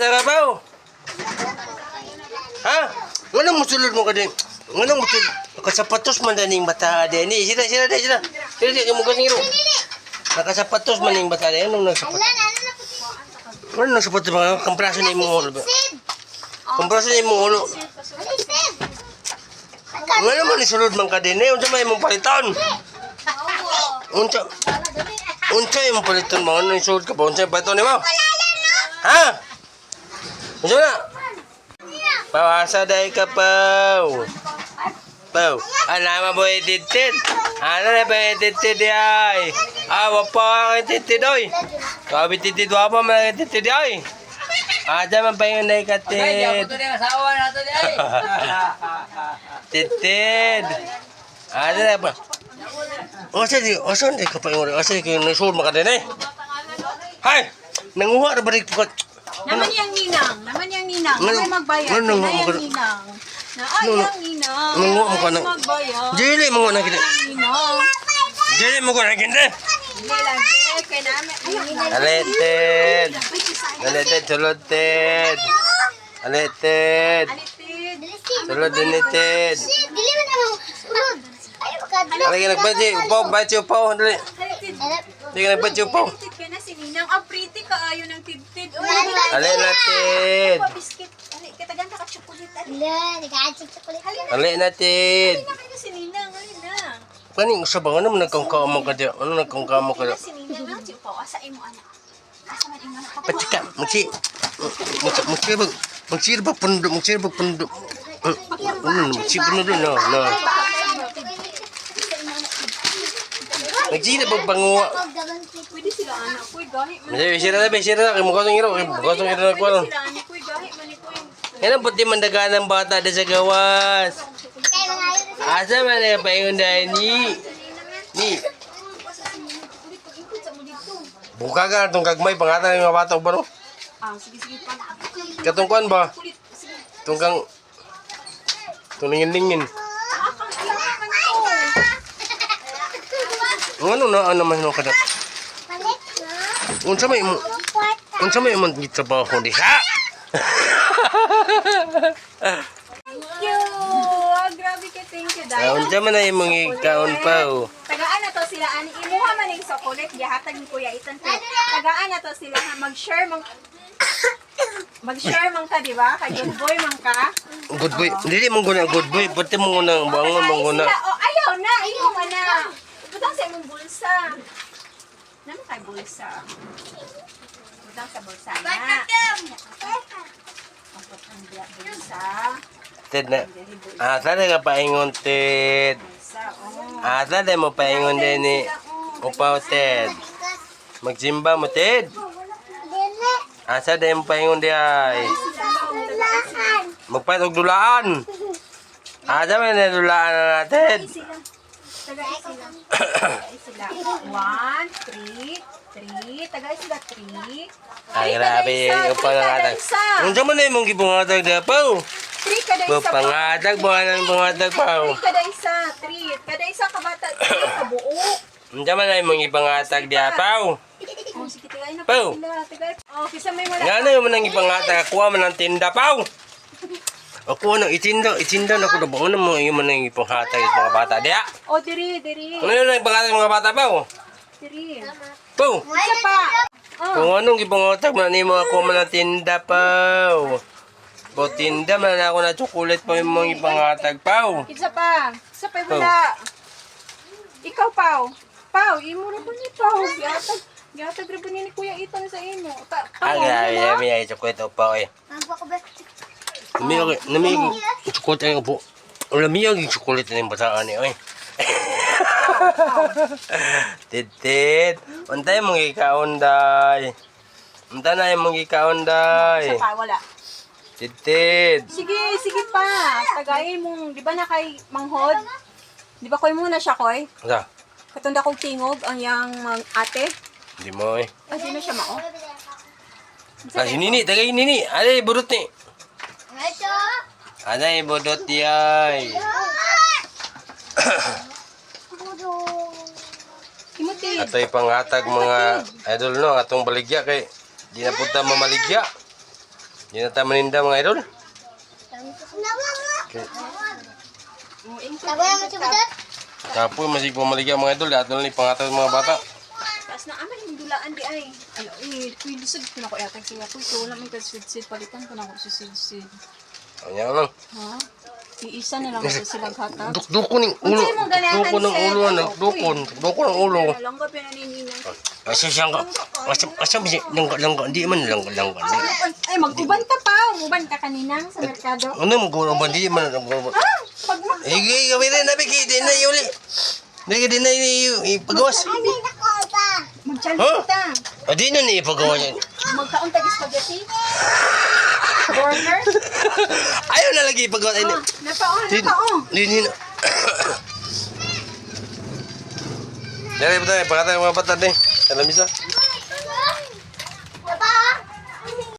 oh. Ha? Nganong musulod mo ka din? Nganong musulod? Nakasapatos man na ning bata din. Ni, sila, sila, sila, sila. Sila, sila, mo kasing Nakasapatos man ning bata din. Anong nagsapatos? Ano nagsapatos mga kampraso ni mo ulo? Kampraso ni mo ulo. Ngano man isulod man ka din eh. Unsa may mong palitan? Unsa? Unsa yung palitan mo? Ano isulod ka ba? Unsa yung palitan ni mo? Ha? Unsa na? Pawasa dahil ka pao. Pao. Ano mo ititit? Ano na ba ititit ay? Awa pa ang ititit oy. Kabi titit wa pa man ititit ay. Aja man pa yung naikatit. Titit. Aja na ba? O sa di, o sa di ka pa yung o sa di ka yung nasul makadin. Hay! Nanguha na ba rin ko? Naman yung ninang, naman yung ninang, naman magbayad, na ano, yung ninang. Na ay yung ninang, ano, ano? magbayad. Dili mo ko nakita. Ninang, Dili mo ko nakita. hindi lagi, kay namin, ay yung ninang. Aleted. Aleted, suluted. Aleted. Alitid. Sulod din ited. Dili na. Sulod. Ay, makadala. Lagi nagbachi, upaw, bachi, upaw. Dali. Lagi nagbachi, upaw. Alitid ka na si ninang. Ang pretty ka, ayaw ng tidtid. Oh, Ali natin. Pa, biscuit. Ali, katagan ka chocolate. Ali natin. na kayo si ninang. Ali na. Kaning sa ba ano nagkangkamo ka diya? Ano nagkangkamo ka diya? Si ninang na, si upaw. Asa imo, anak. Asa man imo, anak. Patika, magsi. Magsi, magsi ba? Magsi ba pundo? Magsi ba pundo? Ano, magsi pundo no, no. Magsi na ba panguwa? Pwede sila, anak. Uy, gahi man. Masaya, bisira na, bisira na. Mukha iro. Kaya mukha iro na kuwan. Sila, anak. Uy, gahi man ito yung Yan ang puti ng bata na sa gawas. Asa man na pa yung dahil ni. Ni. Buka ka itong kagmay, pangatan ng mga bata ba no? Ah, sige, sige pa. Katong kuan ba? Kulit, sige. Itong kang... Itong lingin-lingin. Ah, kang kailangan ko. Ano na, ano man yung kada? Na. Unsa may mo, unsa may mo trabaho di ha? Thank you! Ah, grabe ka, thank you, Ah, dahil. Unsa man na imong ikaon pa oh. Tagaan na to sila, ani imuha man yung chocolate, gihatag ni Kuya Itan. Tagaan na to sila, ha, mag-share mang mag-share mang ka, di ba? Kay good boy mang ka. Good boy. Dili guna good boy, pati mo guna bangon mo Ay, guna. oh, ayaw na, ayaw ka na. Butang sa imong bulsa. Naman kay bulsa. Butang sa bulsa na. Butang sa bulsa. Ted na. Ah, sada ka paingon Ted. Bulsa, oh. Ah, sada mo paingon din ni Upaw Ted. Magsimba mo Ted. Dili. Ah, sada mo paingon di ay. Lahan. Magpait og dulaan. Ah, sada man na dulaan na natin. sila. Tagay sila. Sila. One, three, three. Tagay sila, three. Ah, Three grabe yung isa. Unsa man na imong gipungatag di pa? Three kada isa. pa. Pangatag mo ang pangatag pa. Three kada isa. Three. Kada isa ka bata. Three ka buo. Unsa man na imong ipangatag di pa? Oh, sige, tagay na Pau. pa sila. Oh, kisa may wala. Nga na yung manang ipangatag, kuha man ng tinda pa. Ako nang itinda, itinda na ko na ba? Ano mo yung manang ipanghatag sa mga bata? Diya! Oh, diri, diri. Ano yung ipanghatag sa mga bata pa? Diri. Po! Isa pa. Oh. Kung anong ipanghatag man ni mga kuha man tinda pa. Po tinda man na ako na chocolate pa yung mga ipanghatag pa. Isa pa. Isa pa yung wala. Ikaw, Pau. Pau, imo na po ni Pau. Giatag. Giatag rin ni Kuya Itan sa imo. Ta Ay, ay, ay, ay, ay, chocolate pa eh. Magwa ko ba? Namiyag, namiyag, chocolate ang po. Namiyag yung chocolate na yung bataan niya, eh. Titit, untay mong ikaon day. Untay na yung mong ikaon day. Pa, wala. Titit. Sige, sige pa. Tagayin mong, di ba na kay Manghod? Di ba koy muna siya, koy? Sa? Katunda kong tingog ang yang ate. Di mo eh. Ay, di na siya mao. Ah, si Nini, tagay Nini. Alay, burot ni. Alay, budot di ay. Timothy. Ato'y pangatag mga idol no, atong baligya kay di na punta mamaligya. Hindi na tayo maninda mga idol. Budot? Kapoy, masig pamaligya mga idol. Lang ipangataw ng mga bata. Dulaan di ay. Ano, eh, lusog ko na ko yata siya. Kuy, ko wala may kasid-sid. Palitan ko na ko si sid-sid. Kanya lang. Ha? Iisa na lang ako silang hatag. Dukdukon ng ulo. Dukdukon ng sir? ulo. Dukdukon. Dukdukon ng ulo. Langga pinanininang. Asa siya ka? Ba siya? Langga langga. Hindi man langga langga. Ay, mag-uban ka pa. Uban ka kanina sa merkado. Ano mo gulong ba? Hindi man langga. Ah, pag ma... Eh, gawin na nabigi. Di na yuli. Di di na ipagawas. Mag-challenge Huh? kita. O di na ni ipagawas yan. Magkaon tagi spaghetti. Burger. Ayaw na lagi ipagawas. Ay, Ah, napaon, napaon. di, di na. Dari ba tayo? Pagkatay mga bata din. Sa lamisa.